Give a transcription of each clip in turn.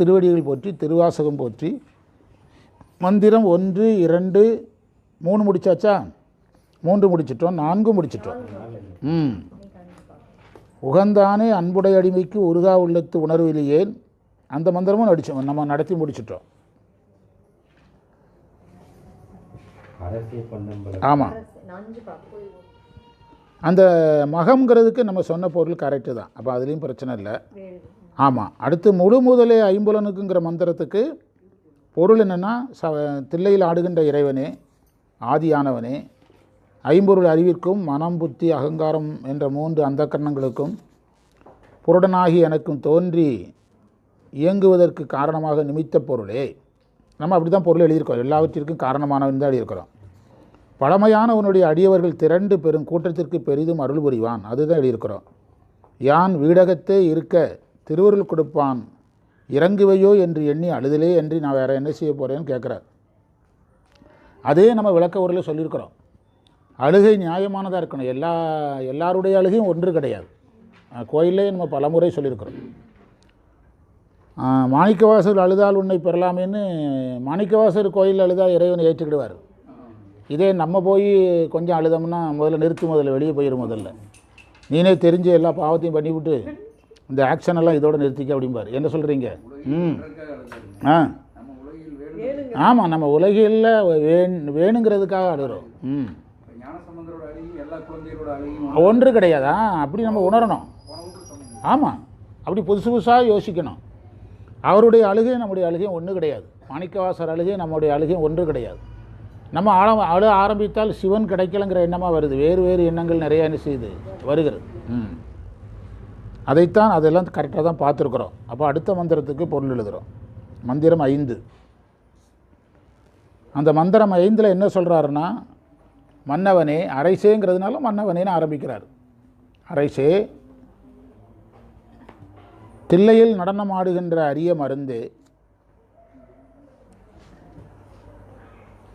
திருவடிகள் போற்றி திருவாசகம் போற்றி. மந்திரம் ஒன்று இரண்டு மூணு முடிச்சாச்சா? மூன்று முடிச்சிட்டோம் நான்கு முடிச்சிட்டோம். ம். உகந்தானே அன்புடைய அடிமைக்கு உருகா உள்ளத்து உணர்விலேயேன் அந்த மந்திரமும் நடிச்சோம் நம்ம நடத்தி முடிச்சிட்டோம். ஆமாம் அந்த மகம்ங்கிறதுக்கு நம்ம சொன்ன பொருள் கரெக்டு தான். அப்போ அதுலேயும் பிரச்சனை இல்லை. ஆமாம் அடுத்து முழு முதலே ஐம்புலனுக்குங்கிற மந்திரத்துக்கு பொருள் என்னென்னா ச தில்லையில் ஆடுகின்ற இறைவனே ஆதியானவனே ஐம்பொருள் அறிவிற்கும் மனம் புத்தி அகங்காரம் என்ற மூன்று அந்த கரணங்களுக்கும் புருடனாகி எனக்கும் தோன்றி இயங்குவதற்கு காரணமாக நிமித்த பொருளே. நம்ம அப்படி தான் பொருள் எழுதியிருக்கோம். எல்லாவற்றிற்கும் காரணமானவன் தான் எழுதியிருக்கிறோம். பழமையான உன்னுடைய அடியவர்கள் திரண்டு பெரும் கூட்டத்திற்கு பெரிதும் அருள் புரிவான். அதுதான் எழுதியிருக்கிறோம். யான் வீடகத்தே இருக்க திருவருள் கொடுப்பான். இறங்குவையோ என்று எண்ணி அழுதலே என்று நான் வேறு என்ன செய்ய போகிறேன்னு கேட்குறார். அதே நம்ம விளக்க உரையில் சொல்லியிருக்கிறோம். அழுகை நியாயமானதாக இருக்கணும். எல்லா எல்லாருடைய அழுகையும் ஒன்று கிடையாது. கோயிலே நம்ம பலமுறை சொல்லியிருக்கிறோம். மாணிக்கவாசர் அழுதால் உன்னை பெறலாமேன்னு மாணிக்கவாசர் கோயில் அழுதால் இறைவனை ஏற்றுக்கிடுவார். இதே நம்ம போய் கொஞ்சம் அழுதோம்னா முதல்ல நிறுத்து முதல்ல வெளியே போயிடும் முதல்ல. நீனே தெரிஞ்சு எல்லா பாவத்தையும் பண்ணிவிட்டு இந்த ஆக்ஷன் எல்லாம் இதோட நிறுத்திக்க அப்படிம்பார். என்ன சொல்கிறீங்க ம். ஆ. ஆமாம் நம்ம உலகில் வேண் வேணுங்கிறதுக்காக அழுகிறோம் ம். ஒன்று கிடையாதா? அப்படி நம்ம உணரணும். ஆமாம் அப்படி புதுசு புதுசாக யோசிக்கணும். அவருடைய அழுகை நம்முடைய அழுகையும் ஒன்று கிடையாது. மாணிக்கவாசர் அழுகை நம்முடைய அழுகையும் ஒன்று கிடையாது. நம்ம ஆழ அழு ஆரம்பித்தால் சிவன் கிடைக்கலங்கிற எண்ணமாக வருது. வேறு வேறு எண்ணங்கள் நிறையா என்ன செய்யுது வருகிறது. ம். அதைத்தான் அதெல்லாம் கரெக்டாக தான் பார்த்துருக்குறோம். அப்போ அடுத்த மந்திரத்துக்கு பொருள் எழுதுகிறோம் மந்திரம் ஐந்து. அந்த மந்திரம் ஐந்தில் என்ன சொல்கிறாருன்னா மன்னவனே அரைசேங்கிறதுனால மன்னவனேன்னு ஆரம்பிக்கிறார். அரைசே தில்லையில் நடனமாடுகின்ற அரிய மருந்து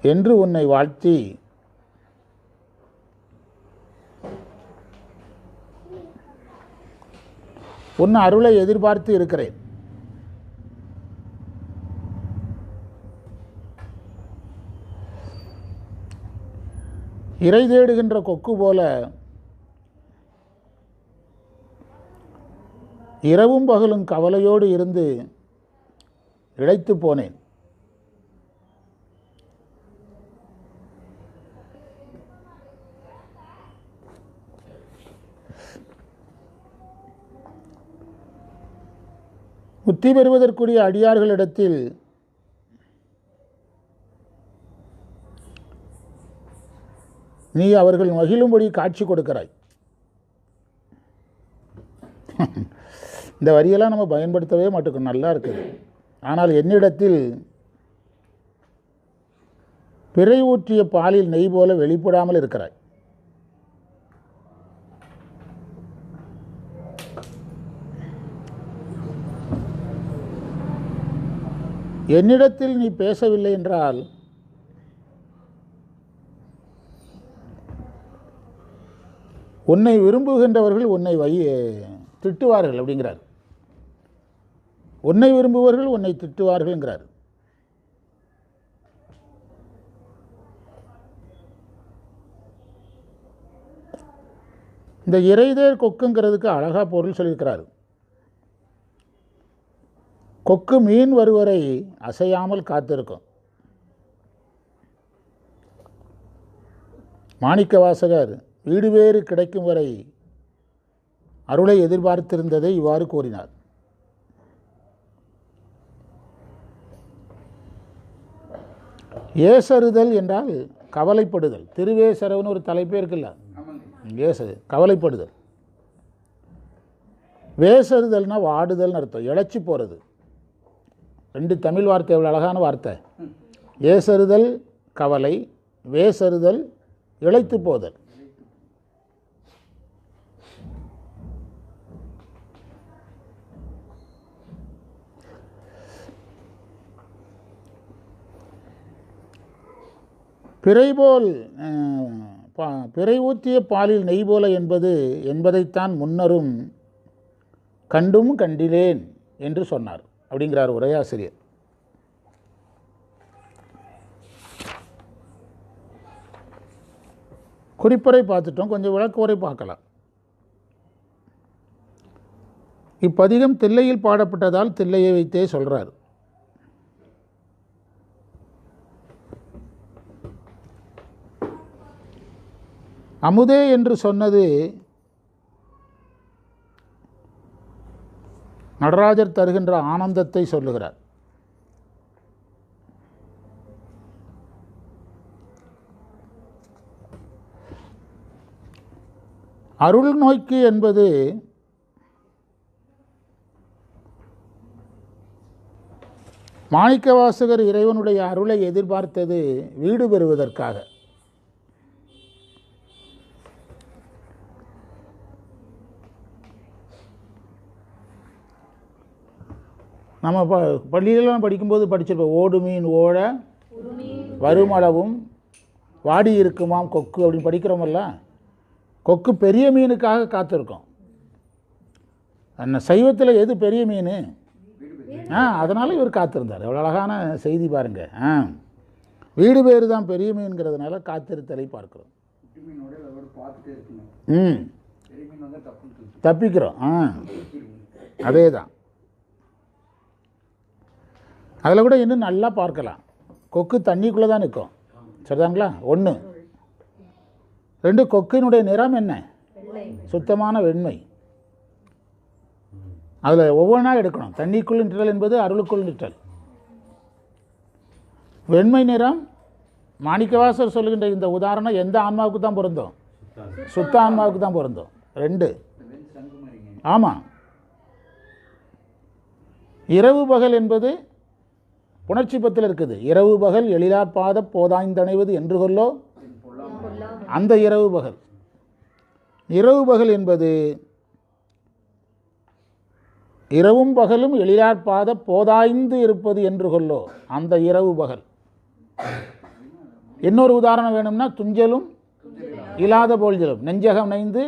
என்று உன்னை வாழ்த்தி உன் அருளை எதிர்பார்த்து இருக்கிறேன். இறை தேடுகின்ற கொக்கு போல இரவும் பகலும் கவலையோடு இருந்து இழைத்து போனேன். முத்தி பெறுவதற்குரிய அடியார்களிடத்தில் நீ அவர்கள் மகிழும்படி காட்சி கொடுக்கிறாய். இந்த வரியெல்லாம் நம்ம பயன்படுத்தவே மாட்டோம். நல்லா இருக்குது. ஆனால் என்னிடத்தில் பிறை ஊற்றிய பாலில் நெய் போல வெளிப்படாமல் இருக்கிறாய். என்னிடத்தில் நீ பேசவில்லை என்றால் உன்னை விரும்புகின்றவர்கள் உன்னை வை திட்டுவார்கள் அப்படிங்கிறார். உன்னை விரும்புவர்கள் உன்னை திட்டுவார்கள்ங்கிறார். இந்த இறைதேர் கொக்குங்கிறதுக்கு அழகாக பொருள் சொல்லியிருக்கிறார். கொக்கு மீன் வருவரை அசையாமல் காத்திருக்கும். மாணிக்க வாசகர் வீடு வேறு கிடைக்கும் வரை அருளை எதிர்பார்த்திருந்ததை இவ்வாறு கூறினார். ஏசறுதல் என்றால் கவலைப்படுதல். திருவேசரவுன்னு ஒரு தலைப்பே இருக்குல்ல? ஏசு கவலைப்படுதல். வேசறுதல்னால் வாடுதல்னு அர்த்தம். இழைச்சி போகிறது ரெண்டு தமிழ் வார்த்தை எவ்வளோ அழகான வார்த்தை. ஏசறுதல் கவலை. வேசறுதல் இழைத்து போதல். பிறைபோல் பா- பிறை ஊற்றிய பாலில் நெய் போல என்பது என்பதைத்தான் முன்னரும் கண்டும் கண்டிலேன் என்று சொன்னார். அப்படிங்கிறார் உரையாசிரியர் குறிப்புரை பார்த்துட்டோம் கொஞ்சம் விளக்குவரை பார்க்கலாம். இப்பதிகம் தில்லையில் பாடப்பட்டதால் தில்லையை வைத்தே சொல்றார். அமுதே என்று சொன்னது நடராஜர் தருகின்ற ஆனந்தத்தை சொல்லுகிறார். அருள் நோய்க்கு என்பது மாணிக்கவாசகர் இறைவனுடைய அருளை எதிர்பார்த்தது வீடு பெறுவதற்காக. நம்ம ப பள்ளியிலலாம் படிக்கும்போது படிச்சிருப்போம். ஓடு மீன் ஓட வருமளவும் வாடி இருக்குமாம் கொக்கு அப்படின்னு படிக்கிறோமல்ல கொக்கு பெரிய மீனுக்காக காத்திருக்கோம். அந்த சைவத்தில் எது பெரிய மீன்? ஆ அதனால் இவர் காத்திருந்தார். எவ்வளோ அழகான செய்தி பாருங்க. ஆ. வீடு பேர் தான் பெரிய மீன்கிறதுனால காத்திருத்தலை பார்க்குறோம். ம். தப்பிக்கிறோம். ஆ. அதே தான் அதில் கூட இன்னும் நல்லா பார்க்கலாம். கொக்கு தண்ணிக்குள்ளே தான் நிற்கும் சரிதாங்களா? ஒன்று ரெண்டு கொக்கினுடைய நிறம் என்ன? சுத்தமான வெண்மை. அதில் ஒவ்வொன்றா எடுக்கணும். தண்ணிக்குள் நிற்றல் என்பது அருளுக்குள் நிற்றல். வெண்மை நிறம் மாணிக்கவாசர் சொல்லுகின்ற இந்த உதாரணம் எந்த ஆன்மாவுக்கு தான் பொருந்தும்? சுத்த ஆன்மாவுக்கு தான் பொருந்தும். ரெண்டு. ஆமாம் இரவு பகல் என்பது புணர்ச்சி பத்தில் இருக்குது. இரவு பகல் எழிலாற்பாத போதாய்ந்தணைவது என்று கொல்லோ? அந்த இரவு பகல். இரவு பகல் என்பது இரவும் பகலும் எழிலாற்பாத போதாய்ந்து இருப்பது என்று கொல்லோ? அந்த இரவு பகல். இன்னொரு உதாரணம் வேணும்னா துஞ்சலும் இல்லாத போல்ஜலும். நெஞ்சகம் நைந்து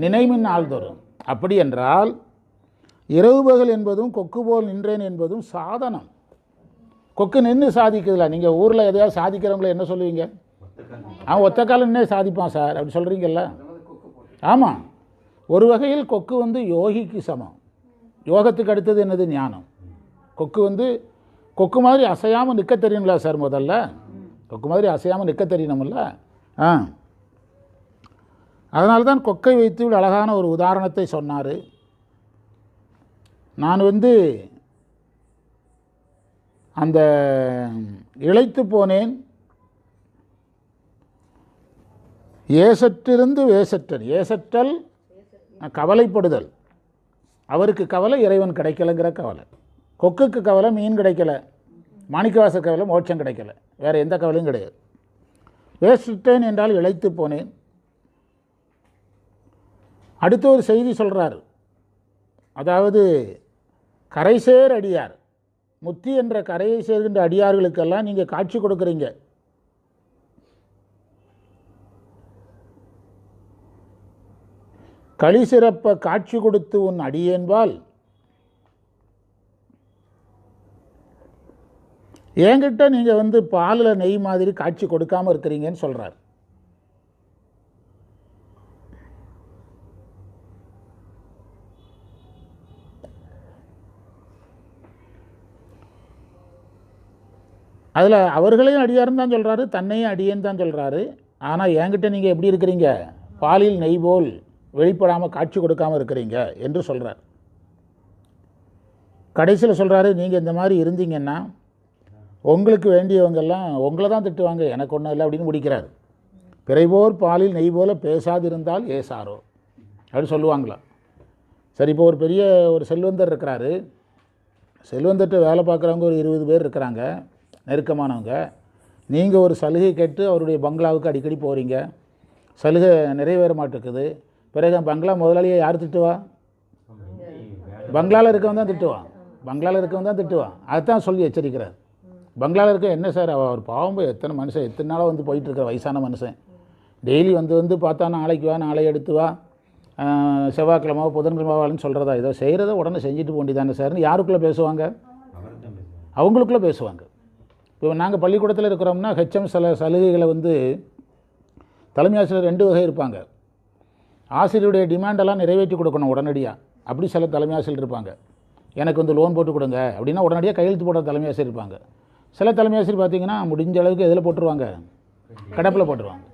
நினைமின் ஆழ்தோறும் அப்படி என்றால் இரவு பகல் என்பதும் கொக்கு போல் நின்றேன் என்பதும் சாதனம். கொக்கு நின்று சாதிக்குதுல. நீங்கள் ஊரில் எதையாவது சாதிக்கிறவங்கள என்ன சொல்லுவீங்க? அவன் ஒத்த காலம் நின்னே சாதிப்பான் சார். அப்படி சொல்கிறீங்கல்ல ஆமாம் ஒரு வகையில் கொக்கு வந்து யோகிக்கு சமம். யோகத்துக்கு அடுத்தது என்னது? ஞானம். கொக்கு வந்து கொக்கு மாதிரி அசையாமல் நிற்க தெரியுங்களா சார் முதல்ல? கொக்கு மாதிரி அசையாமல் நிற்க தெரியணும்ல? ஆ. அதனால தான் கொக்கை வைத்து அழகான ஒரு உதாரணத்தை சொன்னார். நான் வந்து அந்த இழைத்து போனேன். ஏசற்றிருந்து வேசற்றல். ஏசற்றல் கவலைப்படுதல். அவருக்கு கவலை இறைவன் கிடைக்கலங்கிற கவலை. கொக்குக்கு கவலை மீன் கிடைக்கல. மாணிக்கவாச கவலை மோட்சம் கிடைக்கல. வேறு எந்த கவலையும் கிடையாது. வேசிட்டேன் என்றால் இழைத்து போனேன். அடுத்த ஒரு செய்தி சொல்கிறார் அதாவது கரைசேர் அடியார். முத்தி என்ற கரையை சேர்கின்ற அடியார்களுக்கெல்லாம் நீங்கள் காட்சி கொடுக்குறீங்க. களி சிறப்ப காட்சி கொடுத்து உன் அடியேன்பால். என்கிட்ட நீங்கள் வந்து பாலில் நெய் மாதிரி காட்சி கொடுக்காம இருக்கிறீங்கன்னு சொல்கிறார் அதில் அவர்களையும் அடியார்னு தான் சொல்கிறாரு தன்னையும் அடியேன்னு தான் சொல்கிறாரு ஆனால் என்கிட்ட நீங்கள் எப்படி இருக்கிறீங்க? பாலில் நெய் போல் வெளிப்படாமல் காட்சி கொடுக்காம இருக்கிறீங்க என்று சொல்கிறார் கடைசியில் சொல்கிறாரு நீங்கள் இந்த மாதிரி இருந்தீங்கன்னா உங்களுக்கு வேண்டியவங்கெல்லாம் உங்களை தான் திட்டுவாங்க எனக்கு ஒன்றும் இல்லை அப்படின்னு முடிக்கிறார். பிறைபோர் பாலில் நெய் போல பேசாதிருந்தால் ஏசாரோ அப்படின்னு சொல்லுவாங்களா. சரி இப்போ ஒரு பெரிய ஒரு செல்வந்தர் இருக்கிறாரு. செல்வந்தர்கிட்ட வேலை பார்க்குறவங்க ஒரு இருபது பேர் இருக்கிறாங்க. நெருக்கமானவங்க. நீங்கள் ஒரு சலுகை கேட்டு அவருடைய பங்களாவுக்கு அடிக்கடி போகிறீங்க சலுகை நிறைவேற மாட்டேக்குது பிறகு பங்களா முதலாளியை யார் திட்டுவா? பங்களாவில் இருக்கவன் தான் திட்டுவான். பங்களாவில் இருக்கவன் தான் திட்டுவான். அதுதான் சொல்லி எச்சரிக்கிறார். பங்களாவில் இருக்க என்ன சார்? அவர் பாவம் எத்தனை மனுஷன் எத்தனை நாளாக வந்து போயிட்டு வயசான மனுஷன். டெய்லி வந்து வந்து பார்த்தா நாளைக்கு வா நாளை எடுத்து வா. செவ்வாய்க்கிழமாவோ செவ்வாய்க்கிழமை சொல்கிறதா ஏதோ செய்கிறத உடனே செஞ்சுட்டு போண்டிதானே சார்னு யாருக்குள்ளே பேசுவாங்க? அவங்களுக்குள்ளே பேசுவாங்க. இப்போ நாங்கள் பள்ளிக்கூடத்தில் இருக்கிறோம்னா ஹெச்எம் சில சலுகைகளை வந்து தலைமை ஆசிரியர் ரெண்டு வகை இருப்பாங்க. ஆசிரியருடைய டிமாண்டெல்லாம் நிறைவேற்றி கொடுக்கணும் உடனடியாக அப்படி சில தலைமை ஆசிரியர் இருப்பாங்க. எனக்கு வந்து லோன் போட்டு கொடுங்க அப்படின்னா உடனடியாக கையெழுத்து போடுற தலைமை ஆசிரியர் இருப்பாங்க. சில தலைமை ஆசிரியர் பார்த்தீங்கன்னா முடிஞ்ச அளவுக்கு எதில் போட்டுருவாங்க? கடப்பில் போட்டுருவாங்க.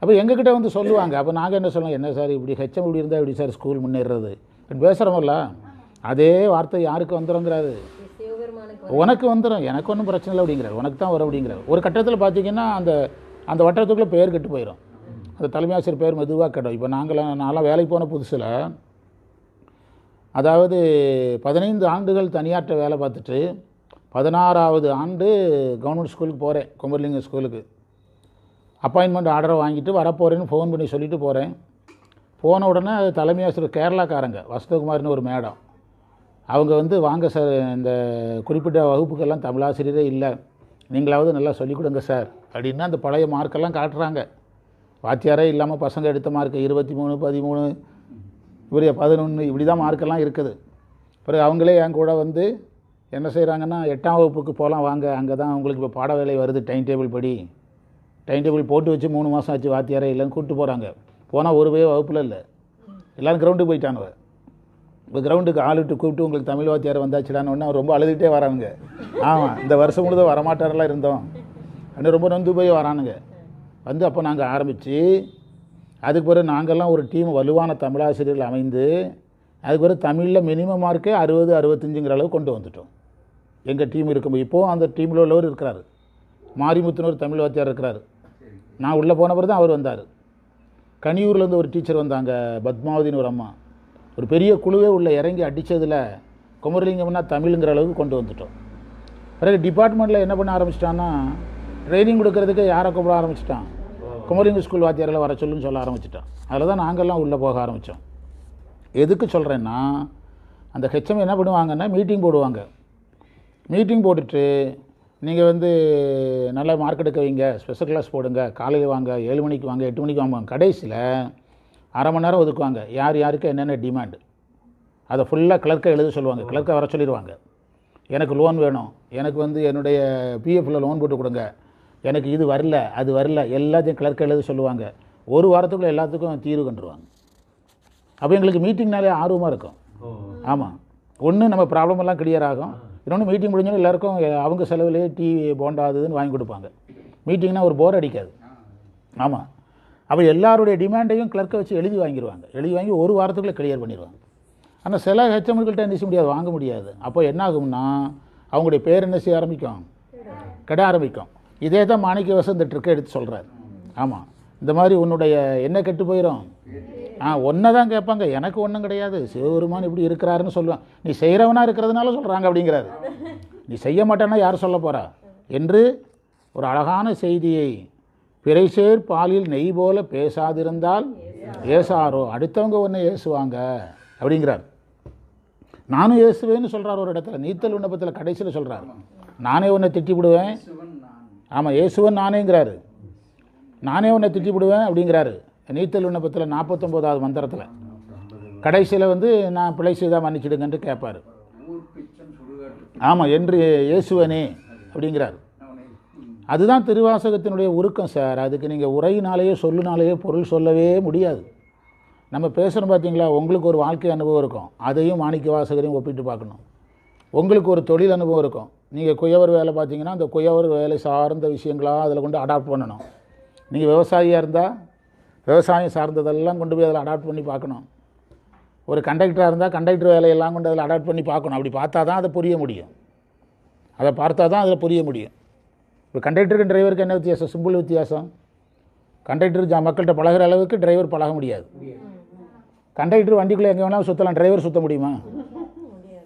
அப்போ எங்ககிட்ட வந்து சொல்லுவாங்க. அப்போ நாங்கள் என்ன சொல்லுவோம்? என்ன சார் இப்படி ஹெச்எம் இப்படி இருந்தால் இப்படி சார் ஸ்கூல் முன்னேறது பேசுகிறோம்ல அதே வார்த்தை யாருக்கு வந்துடுங்கிறாரு உனக்கு வந்துடும் எனக்கு ஒன்றும் பிரச்சனை இல்லை அப்படிங்கிறார். உனக்கு தான் வரும் அப்படிங்கிறார். ஒரு கட்டத்தில் பார்த்தீங்கன்னா அந்த அந்த வட்டத்துக்குள்ளே பெயர் கெட்டு போயிடும் அந்த தலைமை ஆசிரியர் பெயர் மெதுவாக கெடும். இப்போ நாங்களாம் நான்லாம் வேலைக்கு போன புதுசில் அதாவது பதினைந்து ஆண்டுகள் தனியாற்ற வேலை பார்த்துட்டு பதினாறாவது ஆண்டு கவர்மெண்ட் ஸ்கூலுக்கு போகிறேன் குமரலிங்கம் ஸ்கூலுக்கு அப்பாயின்மெண்ட் ஆர்டரை வாங்கிட்டு வரப்போகிறேன்னு ஃபோன் பண்ணி சொல்லிட்டு போகிறேன் போன உடனே அது தலைமை ஆசிரியர் கேரளாக்காரங்க வசந்தகுமார்னு ஒரு மேடம். அவங்க வந்து வாங்க சார் இந்த குறிப்பிட்ட வகுப்புக்கெல்லாம் தமிழாசிரியரே இல்லை. நீங்களாவது நல்லா சொல்லிக் கொடுங்க சார் அப்படின்னா அந்த பழைய மார்க்கெல்லாம் காட்டுறாங்க. வாத்தியாரே இல்லாமல் பசங்க எடுத்த மார்க்கு இருபத்தி மூணு பதிமூணு இப்படி பதினொன்று இப்படி தான் மார்க்கெல்லாம் இருக்குது. பிறகு அவங்களே என் கூட வந்து என்ன செய்கிறாங்கன்னா எட்டாம் வகுப்புக்கு போகலாம் வாங்க அங்கே தான் உங்களுக்கு இப்போ பாட வேலை வருது டைம் டேபிள் படி. டைம் டேபிள் போட்டு வச்சு மூணு மாதம் ஆச்சு வாத்தியாரே இல்லைன்னு கூப்பிட்டு போகிறாங்க போனால் ஒரு வகை வகுப்பில் இல்லை. எல்லோரும் கிரவுண்டுக்கு போயிட்டானுவ. இப்போ கிரவுண்டுக்கு ஆள் விட்டு கூப்பிட்டு உங்களுக்கு தமிழ் வாத்தியார் வந்தாச்சுடான்னு உடனே ரொம்ப அழுதுகிட்டே வரானுங்க. ஆமாம் இந்த வருஷம் முழுதும் வரமாட்டாரெல்லாம் இருந்தோம். அப்படின்னு ரொம்ப நொந்து போய் வரானுங்க. வந்து அப்போ நாங்கள் ஆரம்பித்து அதுக்கு பிறகு நாங்கள்லாம் ஒரு டீம் வலுவான தமிழாசிரியர்கள் அமைந்து அதுக்கு பிறகு தமிழில் மினிமம் மார்க்கே அறுபது அறுபத்தஞ்சுங்கிற அளவு கொண்டு வந்துட்டோம். எங்கள் டீம் இருக்கும்போது. இப்போது அந்த டீமில் உள்ளவர் இருக்கிறார். மாரிமுத்துன்னு ஒரு தமிழ் வாத்தியார் இருக்கிறார். நான் உள்ளே போன பிறகு தான் அவர் வந்தார். கனியூர்லேருந்து ஒரு டீச்சர் வந்தாங்க பத்மாவதின்னு ஒரு அம்மா. ஒரு பெரிய குழுவே உள்ளே இறங்கி அடித்ததில் குமரலிங்கம்னா தமிழுங்கிற அளவுக்கு கொண்டு வந்துட்டோம். பிறகு டிபார்ட்மெண்ட்டில் என்ன பண்ண ஆரம்பிச்சிட்டான்னா ட்ரைனிங் கொடுக்கறதுக்கு யாரை கூப்பிட ஆரம்பிச்சிட்டான்? குமரலிங்க ஸ்கூல் வாத்தியார்களை வர சொல்லுன்னு சொல்ல ஆரம்பிச்சிட்டான். அதில் தான் நாங்கள்லாம் உள்ளே போக ஆரம்பித்தோம் எதுக்கு சொல்கிறேன்னா அந்த ஹெச்எம் என்ன பண்ணுவாங்கன்னா மீட்டிங் போடுவாங்க. மீட்டிங் போட்டுட்டு நீங்கள் வந்து நல்ல மார்க் எடுக்க வைங்க ஸ்பெஷல் கிளாஸ் போடுங்க காலையில் வாங்க ஏழு மணிக்கு வாங்க எட்டு மணிக்கு வாங்க கடைசியில் அரை மணி நேரம் ஒதுக்குவாங்க. யார் யாருக்கு என்னென்ன டிமாண்டு அதை ஃபுல்லாக கிளர்க்கை எழுத சொல்லுவாங்க. கிளர்க்கை வர சொல்லிடுவாங்க எனக்கு லோன் வேணும். எனக்கு வந்து என்னுடைய பிஎஃப்ல லோன் போட்டு கொடுங்க. எனக்கு இது வரல அது வரல எல்லாத்தையும் கிளர்க்கை எழுத சொல்லுவாங்க. ஒரு வாரத்துக்குள்ளே எல்லாத்துக்கும் தீர்வு கண்டுருவாங்க. அப்போ எங்களுக்கு மீட்டிங்னாலே ஆர்வமாக இருக்கும். ஆமாம் ஒன்று நம்ம ப்ராப்ளம் எல்லாம் கிளியர் ஆகும். இன்னொன்று மீட்டிங் முடிஞ்சோன்னு எல்லாருக்கும் அவங்க செலவுலேயே டீ போண்டா அதுன்னு வாங்கி கொடுப்பாங்க. மீட்டிங்னா ஒரு போர் அடிக்காது. ஆமாம் அப்போ எல்லாருடைய டிமாண்டையும் கிளர்க்கை வச்சு எழுதி வாங்கிடுவாங்க எழுதி வாங்கி ஒரு வாரத்துக்குள்ளே கிளியர் பண்ணிடுவாங்க ஆனால் சில ஹெச்எம்கிட்ட என்ன செய்ய முடியாது? வாங்க முடியாது. அப்போ என்ன ஆகும்னா அவங்களுடைய பேர் என்ன செய்ய ஆரம்பிக்கும்? கெட ஆரம்பிக்கும். இதே தான் மாணிக்க வசந்த இந்த ட்ரிக்கை எடுத்து சொல்கிறார் ஆமாம் இந்த மாதிரி உன்னுடைய என்ன கெட்டு போயிடும் ஆ ஒன்றை தான் கேட்பாங்க. எனக்கு ஒன்றும் கிடையாது. சிவபெருமான் இப்படி இருக்கிறாருன்னு சொல்லுவேன். நீ செய்கிறவனாக இருக்கிறதுனால சொல்கிறாங்க அப்படிங்கிறாரு. நீ செய்ய மாட்டேன்னா யார் சொல்ல போகிறா என்று ஒரு அழகான செய்தியை பிறைசேர் பாலில் நெய் போல பேசாதிருந்தால் ஏசாரோ அடுத்தவங்க ஒன்று ஏசுவாங்க அப்படிங்கிறார். நானும் ஏசுவேன்னு சொல்கிறார் ஒரு இடத்துல. நீத்தல் விண்ணப்பத்தில் கடைசியில் சொல்கிறார் நானே உன்னை திட்டி விடுவேன் ஆமாம் இயேசுவன் நானேங்கிறாரு. நானே உன்னை திட்டி விடுவேன் அப்படிங்கிறாரு. நீத்தல் விண்ணப்பத்தில் நாற்பத்தொம்போதாவது மந்திரத்தில். கடைசியில் வந்து நான் பிழை செய்தால் மன்னிச்சிடுங்கன்ட்டு கேட்பார். ஆமாம் என்று இயேசுவனே அப்படிங்கிறார். அதுதான் திருவாசகத்தினுடைய உருக்கம் சார். அதுக்கு நீங்கள் உரையினாலேயோ சொல்லுனாலேயோ பொருள் சொல்லவே முடியாது. நம்ம பேசுகிறோம் பார்த்தீங்களா உங்களுக்கு ஒரு வாழ்க்கை அனுபவம் இருக்கும். அதையும் மாணிக்க வாசகரையும் ஒப்பிட்டு பார்க்கணும். உங்களுக்கு ஒரு தொழில் அனுபவம் இருக்கும். நீங்கள் குயவர் வேலை பார்த்தீங்கன்னா அந்த குயவர் வேலை சார்ந்த விஷயங்களாக அதில் கொண்டு அடாப்ட் பண்ணணும். நீங்கள் விவசாயியாக இருந்தால் விவசாயம் சார்ந்ததெல்லாம் கொண்டு போய் அதில் அடாப்ட் பண்ணி பார்க்கணும். ஒரு கண்டக்டராக இருந்தால் கண்டக்டர் வேலையெல்லாம் கொண்டு அதில் அடாப்ட் பண்ணி பார்க்கணும். அப்படி பார்த்தா தான் அதை புரிய முடியும். அதை பார்த்தா தான் அதில் புரிய முடியும். இப்போ கண்டக்டருக்கு டிரைவருக்கு என்ன வித்தியாசம்? சிம்பிள் வித்தியாசம்? கண்டக்டர் ஜா மக்கள்கிட்ட பழகுற அளவுக்கு டிரைவர் பழக முடியாது. கண்டக்டர் வண்டிக்குள்ளே எங்கே வேணாலும் சுற்றலாம் டிரைவர் சுற்ற முடியுமா?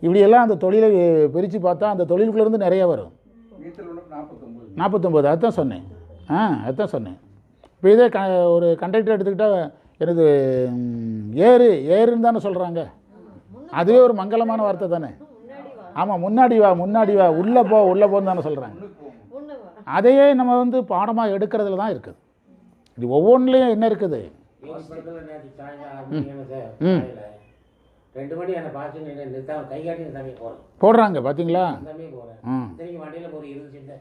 இப்படியெல்லாம் அந்த தொழிலை பிரித்து பார்த்தா அந்த தொழிலுக்குள்ளேருந்து நிறைய வரும். நாற்பத்தொம்பது. நாற்பத்தொம்போது அதுதான் சொன்னேன். ஆ அதுதான் சொன்னேன். இப்போ இதே க ஒரு கண்டக்டர் எடுத்துக்கிட்டால் எனது ஏறு ஏறுன்னு தானே சொல்கிறாங்க அதுவே ஒரு மங்களமான வார்த்தை தானே. ஆமாம் முன்னாடி வா முன்னாடி வா உள்ளே போ உள்ளே போன்னு தானே சொல்கிறாங்க அதையே நம்ம வந்து பாடமாக எடுக்கிறதுல தான் இருக்குது. இது ஒவ்வொன்றுலேயும் என்ன இருக்குது? ரெண்டு மணி போகிறேன் போடுறாங்க பார்த்தீங்களா போகிறேன் வண்டியில் இருபது சீட்டு.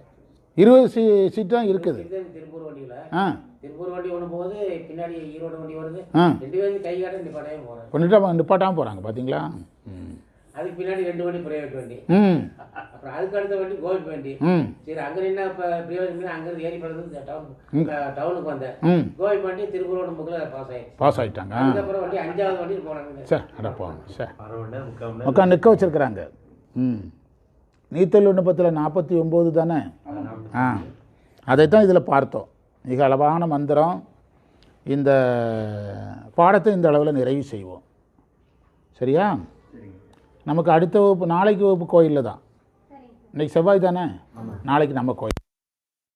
இருபது சீ சீட் தான் இருக்குது. திருப்பூர் வண்டியில். ஆ. திருப்பூர் வண்டி ஒன்று போகுது பின்னாடி ஈரோடு வண்டி வருது. ஆ. ரெண்டு பேரும் கை காட்டி நிப்பாட்டவே போகிறேன் நிப்பாட்டாமல் போகிறாங்க பார்த்தீங்களா ம். அதுக்கு பின்னாடி ரெண்டு வண்டி பிரைவேட் வண்டி. ம். அப்புறம் அதுக்கு அடுத்த வண்டி கோவிட் வண்டி ம். சரி அங்கே இப்போ பிரைவேட் அங்கேருந்து ஏறி படுறது டவுன் டவுனுக்கு வந்தேன். ம். கோவிட் வண்டி ரோடு முக்கில் பாஸ் ஆயிடுச்சு. பாஸ் ஆகிட்டாங்க அதுக்கப்புறம் வண்டி அஞ்சாவது வண்டி போனாங்க. சார் அட போங்க சார். உட்காந்து நிற்க வச்சுருக்குறாங்க. ம். நீத்தல் விண்ணப்பத்தில் நாற்பத்தி ஒம்பது தானே? ஆ. அதைத்தான் இதில் பார்த்தோம். மிக அளவான மந்திரம். இந்த பாடத்தை இந்த அளவில் நிறைவு செய்வோம். சரியா? நமக்கு அடுத்த வகுப்பு நாளைக்கு வகுப்பு கோயிலில் தான். இன்னைக்கு செவ்வாய் தானே? நாளைக்கு நம்ம கோயில்.